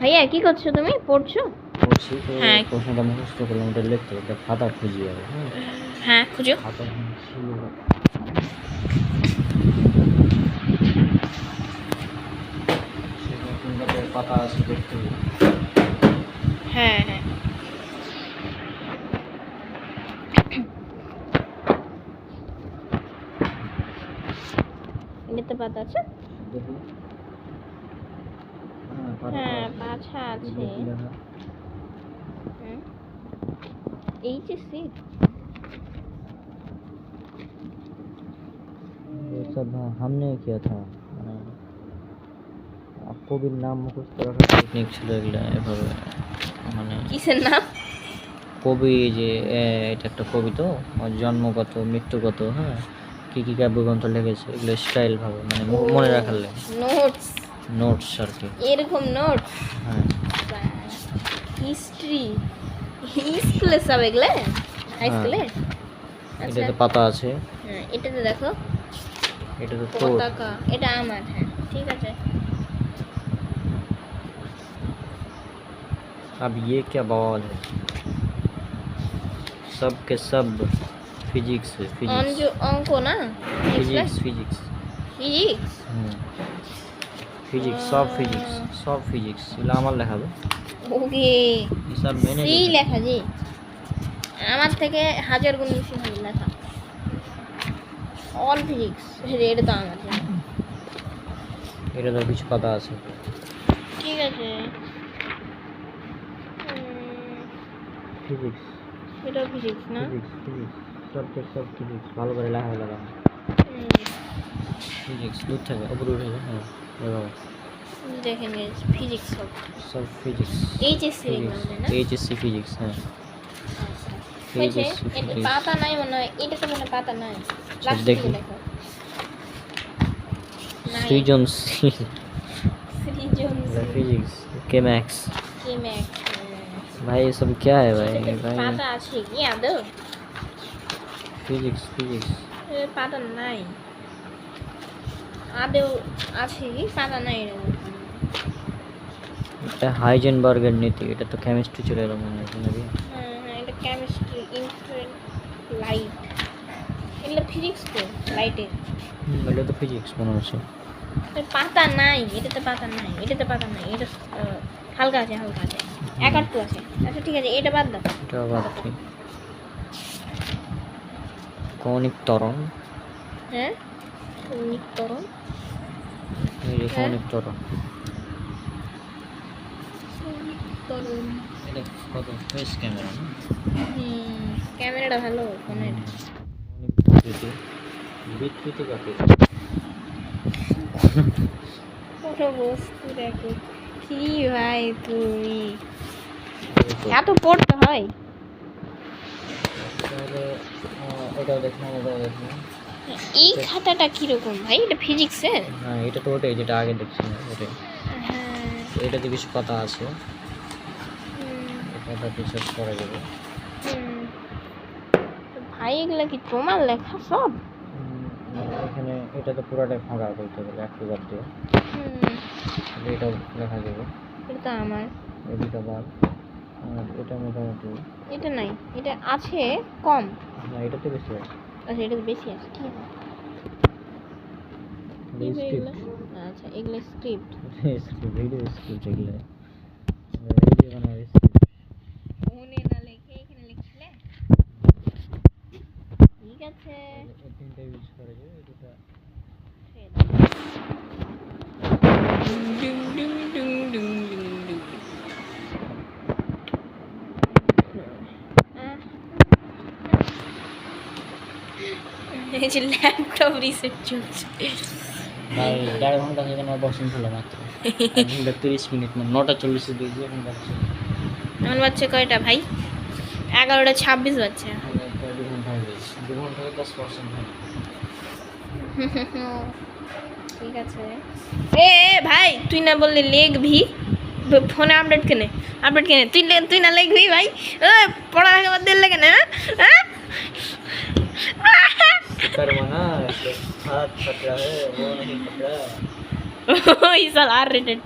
ভাইয়া কি করছ তুমি? পড়ছো? পড়ছি তো হ্যাঁ। প্রশ্নটা মুখস্থ করলাম ওটা লিখতে একটা খাতা খুঁজি আর হ্যাঁ? হ্যাঁ খুঁজো। খাতা পাতা আছে দেখতে। হ্যাঁ হ্যাঁ। এটাতে পাতা আছে? হ্যাঁ পাতা হ্যাঁ আছে। পাছা আছে এগুলো কি লেখা? এইচএসসি ये सब हाँ, हमने किया था মানে কবির নাম মুখস্থ রাখার টেকনিক ছিল এগুলো এভাবে মানে কিসের নাম কবি যে এ, এটা একটা কবি তো ওর জন্মগত মৃত্যুগত হ্যাঁ কী কী কাব্যগ্রন্থ লিখেছে এগুলো স্টাইল ভাবে মানে মু- মনে রাখার লাগে নোটস নোটস আর কি এরকম নোটস হ্যাঁ হিস্ট্রি স্কুলে সব এগুলো হাই স্কুলে আচ্ছা এটাতে পাতা আছে হ্যাঁ এটাতে দেখো এটা তো তোর পতাকা এটা আমার হ্যাঁ ঠিক আছে अब ये क्या बवाल है सब के सब फिजिक्स फिजिक्स অঞ্জ অঙ্ক না फिजिक्स फिजिक्स ফিজিক্স ফিজিক্স সব ফিজিক্স সব ফিজিক্স এগুলো আমার লেখাবে ওকে মেনে সেই লেখা জি। আমার থেকে হাজার গুণ বেশি ভালো লেখা। অল ফিজিক্স এটা তো আমার এটা তো কিছু কথা আছে। ঠিক আছে। ফিজিক্স এটাও ফিজিক্স না? ফিজিক্স ফিজিক্স সব সব ফিজিক্স ভালো করে লেখা হুম, ফিজিক্স দূর থেকে উপরে উঠে হ্যাঁ। এভাবে দেখেন ফিজিক্স সব সব ফিজিক্স এইচএসসি ফিজিক্স না এইচএসসি ফিজিক্স হ্যাঁ হয়েছে এইচএসসি এটা ফিজিক্স পাতা নাই মনে হয় এটা তো মনে হয় পাতা নাই আচ্ছা, লাস্ট দেখি। দিকে দেখো নাই সৃজনশীল সৃজনশীল फिजिक्स के मैक्स কি ম্যাক भाई ये सब क्या है भाई भाई পাতা আছে কি আদৌ फिजिक्स फिजिक्स এ, পাতা নাই আদৌ আছে পাতা নাই এটা হাইজেনবার্গের নীতি এটা তো কেমিস্ট্রি চলে এলো মনে হয় নাকি? হ্যাঁ হ্যাঁ এটা কেমিস্ট্রি ইনফ্লুয়েন্ট লাইট এগুলো ফিজিক্স তো লাইটের এটা তো ফিজিক্স মনে হচ্ছে। পাতা নাই এটাতে পাতা নাই এটাতে পাতা নাই এটা হালকা আছে হালকা আছে। এক আধটু আছে। আচ্ছা ঠিক আছে এটা বাদ দাও। এটা আবার ঠিক কৌণিক ত্বরণ হ্যাঁ? নিত্যরণ এই যে কৌণিক ত্বরণ তরুণ এটা কত? ফেস ক্যামেরা হুম ক্যামেরাটা ভালো ফোনের। বিকৃতি বিকৃতি কাকে কোনো বস্তু দেখো। কি ভাই তুমি? এত পড়তে হয়। তাহলে এটাও দেখলাম এই খাতাটা কীরকম ভাই? এটা ফিজিক্সের হ্যাঁ এটা তো ওটাই যেটা আগে দেখছিলাম ওটাই। হ্যাঁ। এটাতে কিছু কথা আছে। এটা রিসার্চ করা যাবে। ভাই এগুলা কি তোমার লেখা সব? এখানে এটা তো পুরোটাই ফাঁকা বলতে গেলে একটু বাদ দিয়ে। এটাও লেখা যাবে। এটা তো আমার। এদিকে বাদ আর এটা মোটামুটি। এটা নাই এটা আছে কম। না এটাতে বেশি আছে। আচ্ছা এটা বেশি আছে ঠিক আছে? আচ্ছা এগুলো স্ক্রিপ্ট ভিডিও স্ক্রিপ্ট এগুলো। ভিডিও বানাবে। মনে না লেখে এখানে ঠিক আছে। তিনটা ইউজ করে দুটা এই যে ল্যাপটপ রিসেট চলছে। ভাই দেড় ঘণ্টা থেকে আমার বসেন ছিল মাত্র। ঘণ্টা তিরিশ মিনিট মানে নটা চল্লিশে দিয়েছি এখন বাচ্চা কয়টা ভাই? এগারোটা ছাব্বিশ বাচ্চা দু ঘণ্টা হয়ে গেছে দু ঘণ্টা দশ পার্সেন্ট ঠিক আছে। এ ভাই তুই না বললি লিখবি ফোনে আপডেট কেনে? আপডেট কেনে? তুই তুই না লিখবি ভাই? এ, পড়ালেখা বাদ দিয়ে লেগে না হ্যাঁ? हाथ पतला है वो नहीं पतला ओ इस साल आ रहे